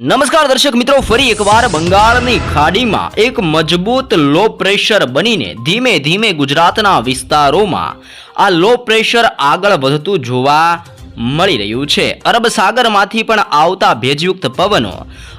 નમસ્કાર દર્શક મિત્રો, ફરી એકવાર બંગાળની ખાડીમાં એક મજબૂત લો પ્રેશર બનીને ધીમે ધીમે ગુજરાતના વિસ્તારોમાં આ લો પ્રેશર આગળ વધતું જોવા મળી રહ્યું છે. અરબ સાગરમાંથી પણ આવતા ભેજયુક્ત પવનો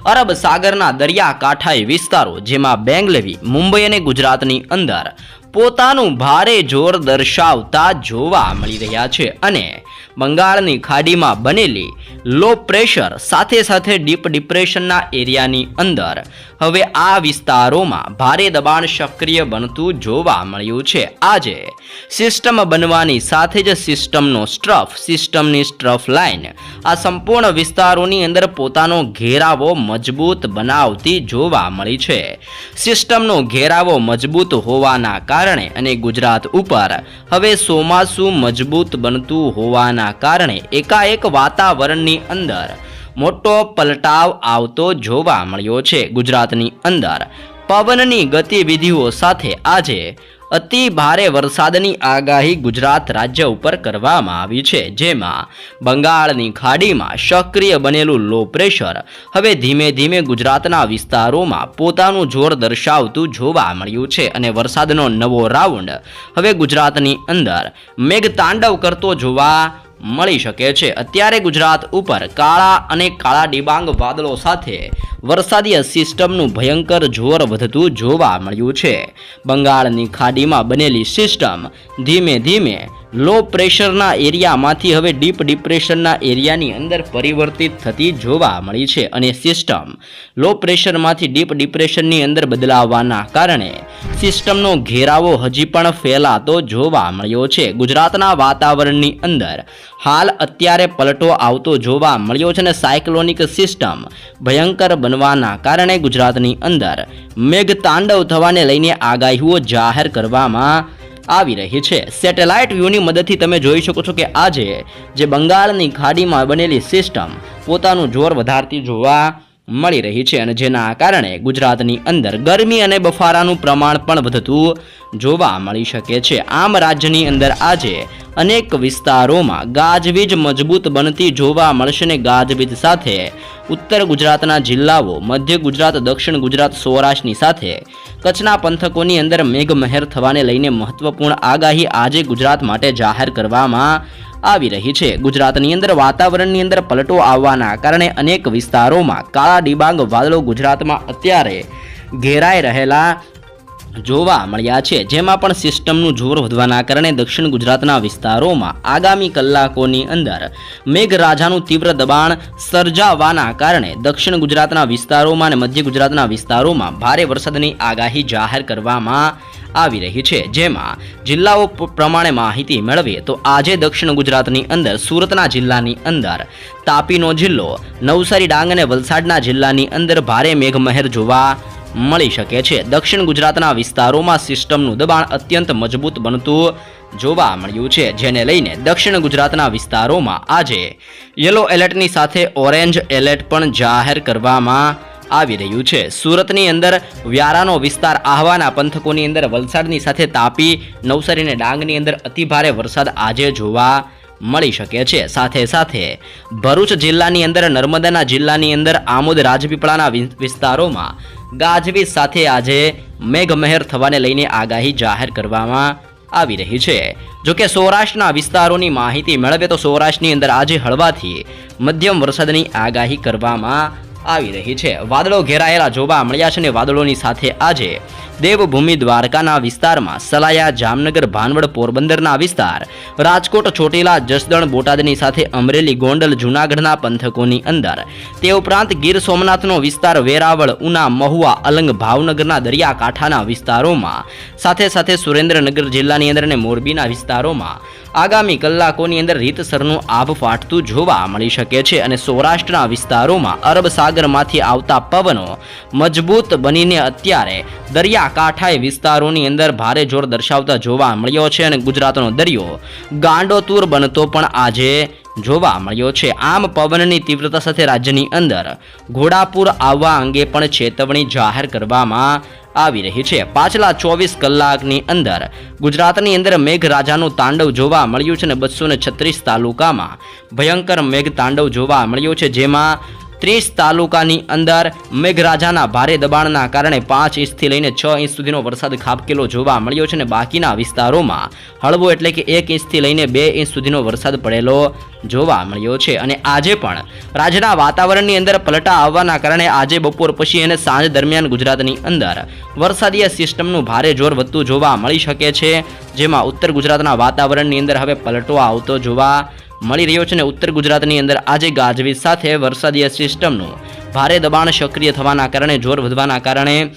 અરબ સાગરના દરિયાકાંઠાએ વિસ્તારો, જેમાં બેંગલવી, મુંબઈ અને ગુજરાતની અંદર પોતાનું ભારે જોર દર્શાવતા જોવા મળી રહ્યા છે અને બંગાળની ખાડીમાં બનેલી લો પ્રેશર સાથે સાથે ડીપ ડિપ્રેશનના એરિયાની અંદર હવે આ વિસ્તારોમાં ભારે દબાણ સક્રિય બનતું જોવા મળ્યું છે. આજે સિસ્ટમ બનવાની સાથે જ સિસ્ટમનો સ્ટ્રફ સિસ્ટમની સ્ટ્રફ લાઇન આ સંપૂર્ણ વિસ્તારોની અંદર પોતાનો ઘેરાવો મજબૂત બનાવતી જોવા મળી છે. સિસ્ટમનો ઘેરાવો મજબૂત હોવાના કારણે અને ગુજરાત ઉપર હવે ચોમાસું મજબૂત બનતું હોવાના કારણે એકાએક વાતાવરણની અંદર મોટો પલટાવ આવતો જોવા મળ્યો છે ગુજરાતની અંદર. પવનની ગતિવિધિઓ સાથે આજે અતિ ભારે વરસાદની આગાહી ગુજરાત રાજ્ય ઉપર કરવામાં આવી છે, જેમાં બંગાળની ખાડીમાં સક્રિય બનેલું લો પ્રેશર હવે ધીમે ધીમે ગુજરાતના વિસ્તારોમાં પોતાનું જોર દર્શાવતું જોવા મળ્યું છે અને વરસાદનો નવો રાઉન્ડ હવે ગુજરાતની અંદર મેઘતાંડવ કરતો જોવા મળી શકે છે. અત્યારે ગુજરાત ઉપર કાળા અને કાળા ડિબાંગ વાદળો સાથે વરસાદીય સિસ્ટમનું ભયંકર જોર વધતું જોવા મળ્યું છે. બંગાળની ખાડીમાં બનેલી સિસ્ટમ ધીમે ધીમે લો પ્રેશરના એરિયામાંથી હવે ડીપ ડિપ્રેશનના એરિયાની અંદર પરિવર્તિત થતી જોવા મળી છે અને સિસ્ટમ લો પ્રેશરમાંથી ડીપ ડિપ્રેશનની અંદર બદલાવવાના કારણે સિસ્ટમનો ઘેરાવો હજી પણ ફેલાતો જોવા મળ્યો છે. ગુજરાતના વાતાવરણની અંદર હાલ અત્યારે પલટો આવતો જોવા મળ્યો છે અને સાયક્લોનિક સિસ્ટમ ભયંકર બનવાના કારણે ગુજરાતની અંદર મેઘતાંડવ થવાને લઈને આગાહીઓ જાહેર કરવામાં આવી રહી છે. સેટેલાઇટ વ્યૂની મદદથી તમે જોઈ શકો છો કે આજે જે બંગાળની ખાડીમાં બનેલી સિસ્ટમ પોતાનું જોર વધારતી જોવા મળી રહી છે અને જેના કારણે ગુજરાતની અંદર ગરમી અને બફારાનું પ્રમાણ પણ વધતું જોવા મળી શકે છે. આમ રાજ્યની અંદર આજે અનેક વિસ્તારોમાં ગાજવીજ મજબૂત બનતી જોવા મળશે ને ગાજવીજ સાથે. ઉત્તર ગુજરાતના જિલ્લાઓ, મધ્ય ગુજરાત, દક્ષિણ ગુજરાત, સૌરાષ્ટ્રની સાથે. કચ્છના પંથકોની અંદર મેઘમહેર થવાને લઈને મહત્વપૂર્ણ આગાહી આજે ગુજરાત માટે જાહેર કરવામાં આવી રહી છે. ગુજરાતની અંદર વાતાવરણની અંદર પલટો આવવાના કારણે અનેક વિસ્તારોમાં કાળા ડિબાંગ વાદળો ગુજરાતમાં અત્યારે ઘેરાઈ રહેલા જોવા મળ્યા છે. જેમાં પણ સિસ્ટમનું જોર વધવાના કારણે દક્ષિણ ગુજરાતના વિસ્તારોમાં આગામી કલાકોની અંદર મેઘરાજાનું તીવ્ર દબાણ સર્જાવાના કારણે દક્ષિણ ગુજરાતના વિસ્તારોમાં અને મધ્ય ગુજરાતના વિસ્તારોમાં ભારે વરસાદની આગાહી જાહેર કરવામાં આવી રહી છે. જેમાં જિલ્લાઓ પ્રમાણે માહિતી મેળવીએ તો આજે દક્ષિણ ગુજરાતની અંદર, સુરતના જિલ્લાની અંદર, તાપીનો જિલ્લો, નવસારી ડાંગ અને વલસાડના જિલ્લાની અંદર ભારે મેઘમહેર જોવા મળી શકે છે. દક્ષિણ ગુજરાતના વિસ્તારોમાં સિસ્ટમનું દબાણ અત્યંત મજબૂત બનતું જોવા મળ્યું છે, જેને લઈને દક્ષિણ ગુજરાતના વિસ્તારોમાં આજે યલો એલર્ટની સાથે ઓરેન્જ એલર્ટ પણ જાહેર કરવામાં આવી રહ્યું છે. સુરતની અંદર વ્યારાનો વિસ્તાર આહવાના પંથકોની અંદર વલસાડની સાથે તાપી, નવસારી અને ડાંગની અંદર અતિભારે વરસાદ આજે જોવા મળી શકે છે. સાથે સાથે ભરૂચ જિલ્લાની અંદર, નર્મદાના જિલ્લાની અંદર, આમોદ, રાજપીપળાના વિસ્તારોમાં ગાજવીજ સાથે આજે મેઘમહેર થવાને લઈને આગાહી જાહેર કરવામાં આવી રહી છે. જોકે સૌરાષ્ટ્રના વિસ્તારોની માહિતી મેળવે તો સૌરાષ્ટ્રની અંદર આજે હળવાથી મધ્યમ વરસાદની આગાહી કરવામાં આવી રહી છે. વાદળો ઘેરાયેલા જોવા મળ્યા છે અને વાદળોની સાથે આજે દેવભૂમિ દ્વારકાના વિસ્તારમાં સલાયા, જામનગર, ભાનવડ પોરબંદરના વિસ્તાર, રાજકોટ, ચોટીલા, જસદણ, બોટાદની સાથે અમરેલી, ગોંડલ, જૂનાગઢના પંથકોની અંદર. તે ઉપરાંત ગીર સોમનાથનો વિસ્તાર વેરાવળ, ઉના, મહુવા, અલંગ ભાવનગરના દરિયાકાંઠાના વિસ્તારોમાં. સાથે સાથે સુરેન્દ્રનગર જિલ્લાની અંદર અને મોરબીના વિસ્તારોમાં. આગામી કલાકોની અંદર રીતસરનું આભ ફાટતું જોવા મળી શકે છે અને સૌરાષ્ટ્રના વિસ્તારોમાં અરબ સાગરમાંથી આવતા પવનો મજબૂત બનીને અત્યારે દરિયાકાંઠાએ વિસ્તારોની અંદર ભારે જોર દર્શાવતા જોવા મળ્યો છે અને ગુજરાતનો દરિયો ગાંડોતુર બનતો પણ આજે જોવા મળ્યો છે. આમ પવનની તીવ્રતા સાથે રાજ્યની અંદર ઘોડાપુર આવવા અંગે પણ ચેતવણી જાહેર કરવામાં આવી રહી છે. પાછલા ચોવીસ કલાકની અંદર ગુજરાતની અંદર મેઘરાજાનું તાંડવ જોવા મળ્યું છે અને બસો તાલુકામાં ભયંકર મેઘ તાંડવ જોવા મળ્યું છે, જેમાં ત્રીસ તાલુકાની અંદર મેઘરાજાના ભારે દબાણના કારણે પાંચ ઇંચથી લઈને છ ઇંચ સુધીનો વરસાદ ખાબકેલો જોવા મળ્યો છે અને બાકીના વિસ્તારોમાં હળવો એટલે કે એક ઇંચથી લઈને બે ઇંચ સુધીનો વરસાદ પડેલો જોવા મળ્યો છે. અને આજે પણ રાજ્યના વાતાવરણની અંદર પલટા આવવાના કારણે આજે બપોર પછી અને સાંજ દરમિયાન ગુજરાતની અંદર વરસાદીય સિસ્ટમનું ભારે જોર વધતું જોવા મળી શકે છે, જેમાં ઉત્તર ગુજરાતના વાતાવરણની અંદર હવે પલટો આવતો જોવા મળી રહ્યો છે અને ઉત્તર ગુજરાતની અંદર આજે ગાજવીજ સાથે વરસાદીય સિસ્ટમનું ભારે દબાણ સક્રિય થવાના કારણે, જોર વધવાના કારણે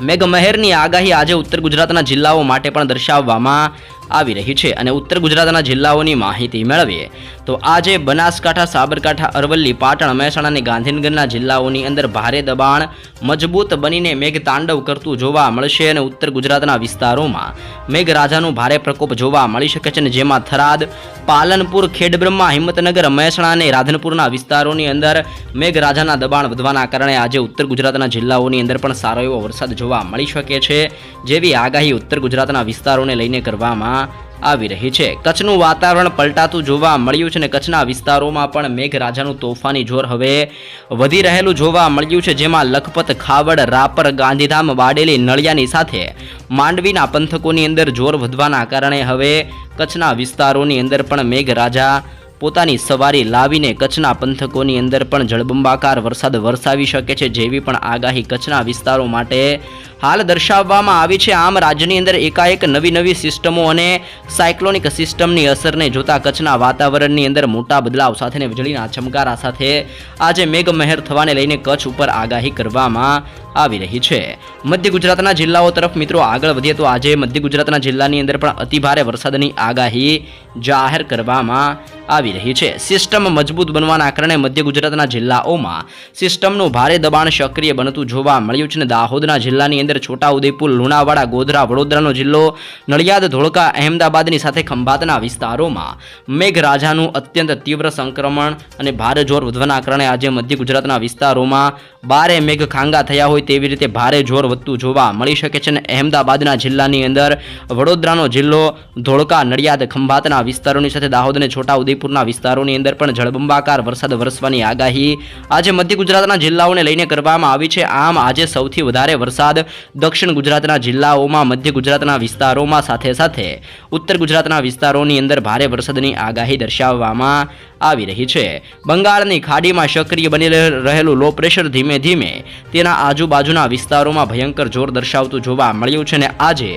મેઘમહેરની આગાહી આજે ઉત્તર ગુજરાતના જિલ્લાઓ માટે પણ દર્શાવવામાં આવી રહી છે અને ઉત્તર ગુજરાતના જિલ્લાઓની માહિતી મેળવીએ તો આજે બનાસકાંઠા, સાબરકાંઠા, અરવલ્લી, પાટણ, મહેસાણા અને ગાંધીનગરના જિલ્લાઓની અંદર ભારે દબાણ મજબૂત બનીને મેઘ તાંડવ કરતું જોવા મળશે અને ઉત્તર ગુજરાતના વિસ્તારોમાં મેઘરાજાનું ભારે પ્રકોપ જોવા મળી શકે છે અને જેમાં થરાદ, પાલનપુર, ખેડબ્રહ્મા, હિંમતનગર, મહેસાણા અને રાધનપુરના વિસ્તારોની અંદર મેઘરાજાના દબાણ વધવાના કારણે આજે ઉત્તર ગુજરાતના જિલ્લાઓની અંદર પણ સારો એવો વરસાદ જોવા મળી શકે છે જેવી આગાહી ઉત્તર ગુજરાતના વિસ્તારોને લઈને કરવામાં આવી રહી છે. કચ્છનું વાતાવરણ પલટાતું જોવા મળ્યું છે અને કચ્છના વિસ્તારોમાં પણ મેઘરાજાનું તોફાની જોર હવે વધી રહેલું જોવા મળ્યું છે, જેમાં લખપત, ખાવડ, રાપર, ગાંધીધામ, વાડેલી, નળિયાની સાથે માંડવીના પંથકોની અંદર જોર વધવાના કારણે હવે કચ્છના વિસ્તારોની અંદર પણ મેઘરાજા પોતાની સવારી લાવીને કચ્છના પંથકોની અંદર પણ જળબંબાકાર વરસાદ વરસાવી શકે છે જેવી પણ આગાહી કચ્છના વિસ્તારો માટે હાલ દર્શાવવામાં આવી છે, આમ રાજ્યની અંદર એકાએક નવી નવી સિસ્ટમો અને સાયક્લોનિક સિસ્ટમની અસરને જોતા કચ્છના વાતાવરણની અંદર મોટા બદલાવ સાથે વીજળીના ચમકારા સાથે આજે મેઘમહેર થવાને લઈને કચ્છ ઉપર આગાહી કરવામાં આવી રહી છે. મધ્ય ગુજરાતના જિલ્લાઓ તરફ મિત્રો આગળ વધીએ તો આજે મધ્ય ગુજરાતના જિલ્લાની અંદર પણ અતિભારે વરસાદની આગાહી જાહેર કરવામાં આવી રહી છે. સિસ્ટમ મજબૂત બનવાના કારણે મધ્ય ગુજરાતના જિલ્લાઓમાં સિસ્ટમનું ભારે દબાણ સક્રિય બનતું જોવા મળ્યું છે અને દાહોદના જિલ્લાની અંદર છોટાઉદેપુર, લુણાવાડા, ગોધરા, વડોદરાનો જિલ્લો, નડિયાદ, ધોળકા, અહેમદાબાદની સાથે ખંભાતના વિસ્તારોમાં મેઘરાજાનું અત્યંત તીવ્ર સંક્રમણ અને ભારે જોર વધવાના કારણે આજે મધ્ય ગુજરાતના વિસ્તારોમાં બારે મેઘ ખાંગા થયા હોય તેવી રીતે ભારે જોર વધતું જોવા મળી શકે છે અને અહેમદાબાદના જિલ્લાની અંદર વડોદરાનો જિલ્લો, ધોળકા, નડિયાદ, ખંભાતના વિસ્તારોની સાથે દાહોદ અને છોટાઉદેપુરના વિસ્તારોની અંદર પણ જળબંબાકાર વરસાદ વરસવાની આગાહી આજે મધ્ય ગુજરાતના જિલ્લાઓને લઈને કરવામાં આવી છે. આમ આજે સૌથી વધારે વરસાદ દક્ષિણ ગુજરાતના જિલ્લાઓમાં, મધ્ય ગુજરાતના વિસ્તારોમાં સાથે સાથે ઉત્તર ગુજરાતના વિસ્તારોની અંદર ભારે વરસાદની આગાહી દર્શાવવામાં આવી રહી છે. બંગાળની ખાડીમાં સક્રિય બની રહેલું લો પ્રેશર ધીમે ધીમે તેના આજુબાજુના વિસ્તારોમાં ભયંકર જોર દર્શાવતું જોવા મળ્યું છે અને આજે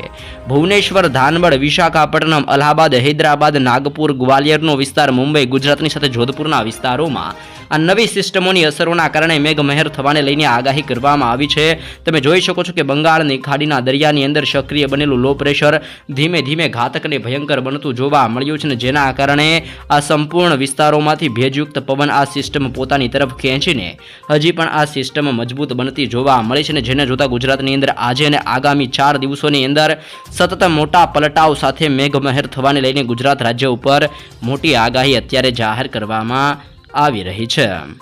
ભુવનેશ્વર ધાનબડ વિશાખાપટ્ટનમ, અલ્હાબાદ, હૈદરાબાદ, નાગપુર, ગ્વાલિયરનો વિસ્તાર, મુંબઈ, ગુજરાતની સાથે જોધપુરના વિસ્તારોમાં આ નવી સિસ્ટમોની અસરોના કારણે મેઘમહેર થવાને લઈને આગાહી કરવામાં આવી છે. તમે જોઈ શકો છો કે બંગાળની ખાડીના દરિયાની અંદર સક્રિય બનેલું લો પ્રેશર ધીમે ધીમે ઘાતક અને ભયંકર બનતું જોવા મળ્યું છે અને જેના કારણે આ સંપૂર્ણ વિસ્તારોમાંથી ભેજયુક્ત પવન આ સિસ્ટમ પોતાની તરફ ખેંચીને હજી પણ આ સિસ્ટમ મજબૂત બનતી જોવા મળે છે અને જેને જોતા ગુજરાતની અંદર આજે અને આગામી ચાર દિવસોની અંદર સતત મોટા પલટાવ સાથે મેઘમહેર થવાને લઈને ગુજરાત રાજ્ય ઉપર મોટી આગાહી અત્યારે જાહેર કરવામાં આવી રહી છે.